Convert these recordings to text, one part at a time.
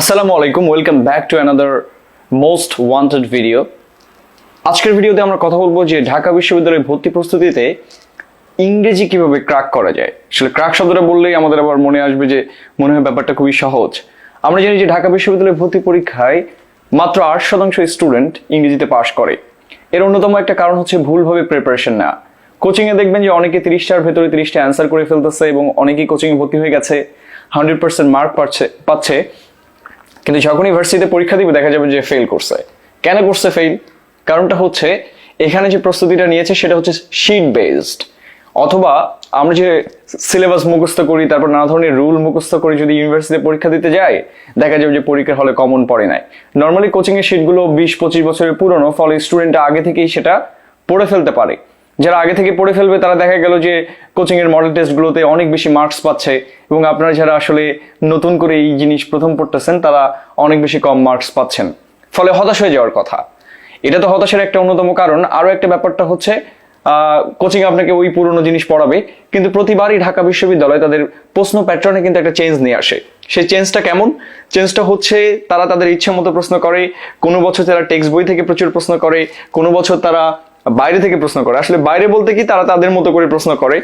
আসসালামু আলাইকুম welcome back to another most wanted video আজকের ভিডিওতে আমরা কথা বলব যে ঢাকা বিশ্ববিদ্যালয়ের ভর্তি প্রস্তুতিতে ইংরেজি কীভাবে ক্রাক করা যায়। আসলে ক্রাক শব্দটা বললেই আমাদের আবার মনে আসবে যে মনে হয় ব্যাপারটা খুবই সহজ। আমরা জানি যে ঢাকা বিশ্ববিদ্যালয়ের ভর্তি পরীক্ষায় মাত্র আট শতাংশ স্টুডেন্ট ইংরেজিতে পাশ করে। এর অন্যতম একটা কারণ হচ্ছে ভুলভাবে প্রিপারেশন নেওয়া। কোচিংয়ে দেখবেন যে অনেকে তিরিশটার ভেতরে তিরিশটা অ্যান্সার করে ফেলতেছে এবং অনেকেই কোচিংয়ে ভর্তি হয়ে গেছে হান্ড্রেড পার্সেন্ট মার্ক পাচ্ছে পাচ্ছে। কিন্তু যখন ইউনিভার্সিটিতে পরীক্ষা দিবে, দেখা যাবে যে ফেল করছে। কেন করছে ফেল কারণটা হচ্ছে, এখানে যে প্রস্তুতিটা নিয়েছে, সেটা হচ্ছে শিট বেসড অথবা আমরা যে সিলেবাস মুখস্থ করি, তারপর নানা ধরনের রুল মুখস্থ করি, যদি ইউনিভার্সিটিতে পরীক্ষা দিতে যাই, দেখা যাবে যে পরীক্ষার হলে কমন পড়ে নাই। নর্মালি কোচিং এর শিটগুলো বিশ পঁচিশ বছরের পুরনো, ফলে স্টুডেন্টরা আগে থেকেই সেটা পড়ে ফেলতে পারে। যারা আগে থেকে পড়ে ফেলবে, তারা দেখা গেল যে কোচিং এর মডেল টেস্টগুলোতে অনেক বেশি মার্কস পাচ্ছে এবং আপনারা যারা আসলে নতুন করে এই জিনিস প্রথম পড়তেছেন, তারা অনেক বেশি কম মার্কস পাচ্ছেন। ফলে হতাশ হয়ে যাওয়ার কথা। এটা তো হতাশার একটা অন্যতম কারণ। আরও একটা ব্যাপারটা হচ্ছে কোচিং আপনাকে ওই পুরনো জিনিস পড়াবে, কিন্তু প্রতিবারই ঢাকা বিশ্ববিদ্যালয় তাদের প্রশ্ন প্যাটার্নে কিন্তু একটা চেঞ্জ নিয়ে আসে। সেই চেঞ্জটা কেমন? চেঞ্জটা হচ্ছে তারা তাদের ইচ্ছে মতো প্রশ্ন করে, কোনো বছর তারা টেক্সট বই থেকে প্রচুর প্রশ্ন করে, কোনো বছর তারা বাইরে থেকে প্রশ্ন করে। আসলে বাইরে বলতে কি তারা তাদের মতো করে প্রশ্ন করে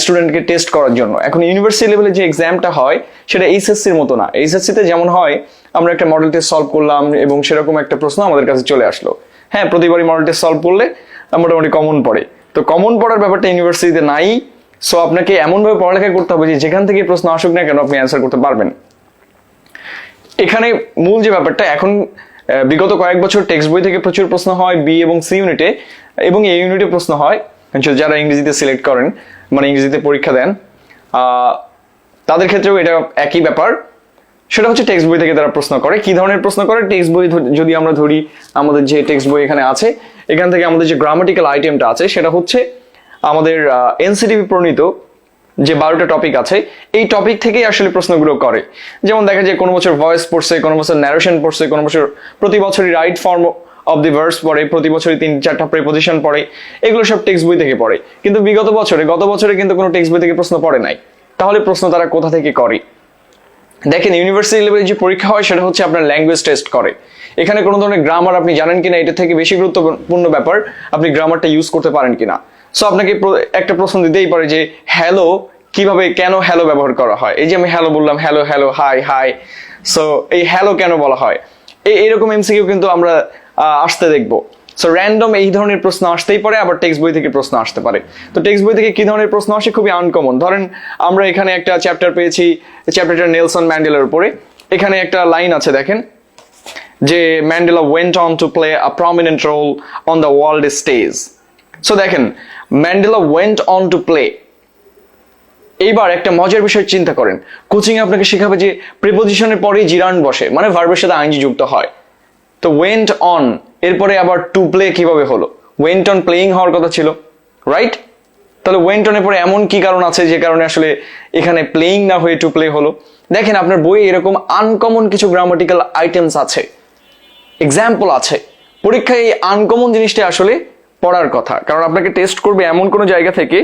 স্টুডেন্টকে টেস্ট করার জন্য। এখন ইউনিভার্সিটি লেভেলে যে এক্সামটা হয়, সেটা এইচএসসির মতো না। এইচএসসিতে যেমন হয়, আমরা একটা মডেল টেস্ট সলভ করলাম এবং সেরকম একটা প্রশ্ন আমাদের কাছে চলে আসলো। হ্যাঁ প্রতিবারই মডেল টেস্ট সলভ করলে মোটামুটি কমন পড়ে। তো কমন পড়ার ব্যাপারটা ইউনিভার্সিটিতে নাই। সো আপনাকে এমনভাবে পড়ালেখা করতে হবে যে যেখান থেকে প্রশ্ন আসুক না কেন, আপনি অ্যান্সার করতে পারবেন। এখানে মূল যে ব্যাপারটা, এখন বিগত কয়েক বছর টেক্সট বই থেকে প্রচুর প্রশ্ন হয়, বি এবং সি ইউনিটে, এবং এই ইউনিটে প্রশ্ন হয়। যারা ইংরেজিতে সিলেক্ট করেন মানে ইংরেজিতে পরীক্ষা দেন তাদের ক্ষেত্রেও এটা একই ব্যাপার। সেটা হচ্ছে টেক্সট বই থেকে তারা প্রশ্ন করে, কি ধরনের প্রশ্ন করে? টেক্সট বই যদি আমরা ধরি, আমাদের যে টেক্সট বই এখানে আছে, এখান থেকে আমাদের যে গ্রামাটিক্যাল আইটেমটা আছে, সেটা হচ্ছে আমাদের এনসিটিভি প্রণীত যে বারোটা টপিক আছে, এই টপিক থেকেই আসলে প্রশ্নগুলো করে। যেমন দেখা যায়, কোনো বছর ভয়েস পড়ছে, কোনো বছর ন্যারেশন পড়ছে, কোনো বছর প্রতি বছরই right form of the verse পড়ে, প্রতি বছরই তিন চারটা প্রেপোজিশন পড়ে, এগুলো সব টেক্সট বই থেকে পড়ে। কিন্তু বিগত বছরে, গত বছরে কিন্তু কোনো টেক্সট বই থেকে প্রশ্ন পড়ে নাই। তাহলে প্রশ্ন তারা কোথা থেকে করে? দেখেন ইউনিভার্সিটি লেভেলে যে পরীক্ষা হয়, সেটা হচ্ছে আপনার ল্যাঙ্গুয়েজ টেস্ট করে। এখানে কোনো ধরনের গ্রামার আপনি জানেন কিনা, এটা থেকে বেশি গুরুত্বপূর্ণ ব্যাপার, আপনি গ্রামারটা ইউজ করতে পারেন কিনা। সো আপনাকে একটা প্রশ্ন দিতেই পারে যে হ্যালো কীভাবে কেন হ্যালো ব্যবহার করা হয়? এই যে আমি হ্যালো বললাম hello hello hi hi so এই হ্যালো কেন বলা হয়? এই এরকম এমসিকিউ কিন্তু আমরা আসতে দেখব। সো র্যান্ডম এই ধরনের প্রশ্ন আসতেই পারে, আবার টেক্সট বই থেকে প্রশ্ন আসতে পারে। তো টেক্সট বই থেকে কি ধরনের প্রশ্ন আসে খুবই আনকমন ধরেন, আমরা এখানে একটা চ্যাপ্টার পেয়েছি চ্যাপ্টারটা নেলসন ম্যান্ডেলার উপরে। এখানে একটা লাইন আছে, দেখেন, যে Mandela went on to play a prominent role on the world stage so দেখেন Mandela went on to play এইবার একটা মজার বিষয় চিন্তা করেন। কোচিং আপনাকে শেখাবে যে প্রিপোজিশনের পরেই জিরান বসে মানে ভার্বের সাথে আইনজি যুক্ত হয়। তো ওয়েন্ট অন এরপরে আবার টু প্লে কীভাবে হলো? ওয়েন্ট অন প্লেইং হওয়ার কথা ছিল রাইট তাহলে ওয়েন্ট অনের পরে এমন কি কারণ আছে যে কারণে আসলে এখানে প্লেইং না হয়ে টু প্লে হলো? দেখেন, আপনার বইয়ে এরকম আনকমন কিছু গ্রামাটিক্যাল আইটেমস আছে। এক্সাম্পল আছে। পরীক্ষায় এই আনকমন জিনিসটা আসলে পড়ার কথা। কারণ আপনাকে টেস্ট করবে এমন কোনো জায়গা থেকে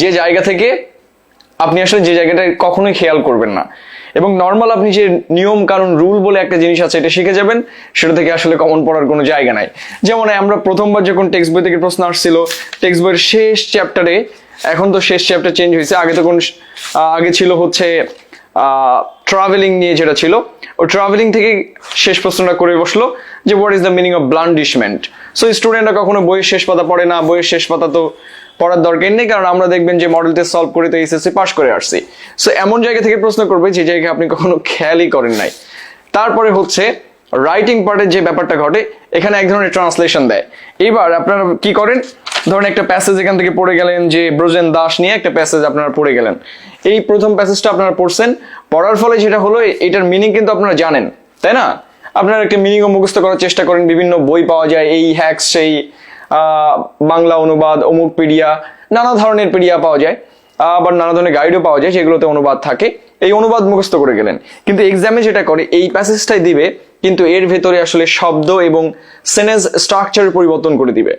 যে জায়গা থেকে আপনি আসলে যে জায়গাটা কখনোই খেয়াল করবেন না। এবং নর্মাল আপনি যে নিয়ম, কারণ রুল বলে একটা জিনিস আছে, এটা শিখে যাবেন, সেটা থেকে আসলে কমন পড়ার কোনো জায়গা নাই। যেমন আমরা প্রথমবার যখন টেক্সট বই থেকে প্রশ্ন আসছিল টেক্সট বইয়ের শেষ চ্যাপ্টারে এখন তো শেষ চ্যাপ্টার চেঞ্জ হয়েছে, আগে তখন আগে ছিল হচ্ছে ট্রাভেলিং নিয়ে যেটা ছিল, ও ট্রাভেলিং থেকে শেষ প্রশ্নটা করে বসল যে what is the meaning of blandishment so স্টুডেন্টরা কখনো বইয়ের শেষ পাতা পড়ে না, বইয়ের শেষ পাতা তো পড়ার দরকার নেই, কারণ আমরা দেখবেন যে মডেল টেস্ট সলভ করে তো এইচএসসি পাস করে আসছি। সো এমন জায়গা থেকে প্রশ্ন করবে যে, জায়গায় আপনি কখনো খেয়ালই করেন নাই। তারপরে হচ্ছে রাইটিং পার্টের যে ব্যাপারটা ঘটে, এখানে এক ধরনের ট্রান্সলেশন দেয়। এবার আপনারা কি করেন? ধরেন একটা প্যাসেজ এখান থেকে পড়ে গেলেন যে, ব্রজেন দাস নিয়ে একটা প্যাসেজ আপনারা পড়ে গেলেন। এই প্রথম প্যাসেজটা আপনারা পড়ছেন, পড়ার ফলে যেটা হলো এটার মিনিং কিন্তু আপনারা জানেন, তাই না? আপনারা একটা মিনিংও মুখস্থ করার চেষ্টা করেন, বিভিন্ন বই পাওয়া যায়, এই হ্যাক্স সেই বাংলা অনুবাদ, অমুক পিডিয়া, নানা ধরনের পিডিয়া পাওয়া যায় আবার নানা ধরনের গাইডও পাওয়া যায় যেগুলোতে অনুবাদ থাকে, এই অনুবাদ মুখস্থ করে গেলেন। কিন্তু এক্সামে যেটা করে, এই প্যাসেজটাই দিবে, কিন্তু এর ভেতরে আসলে শব্দ এবং সেন্টেন্স স্ট্রাকচার পরিবর্তন করে দিবে।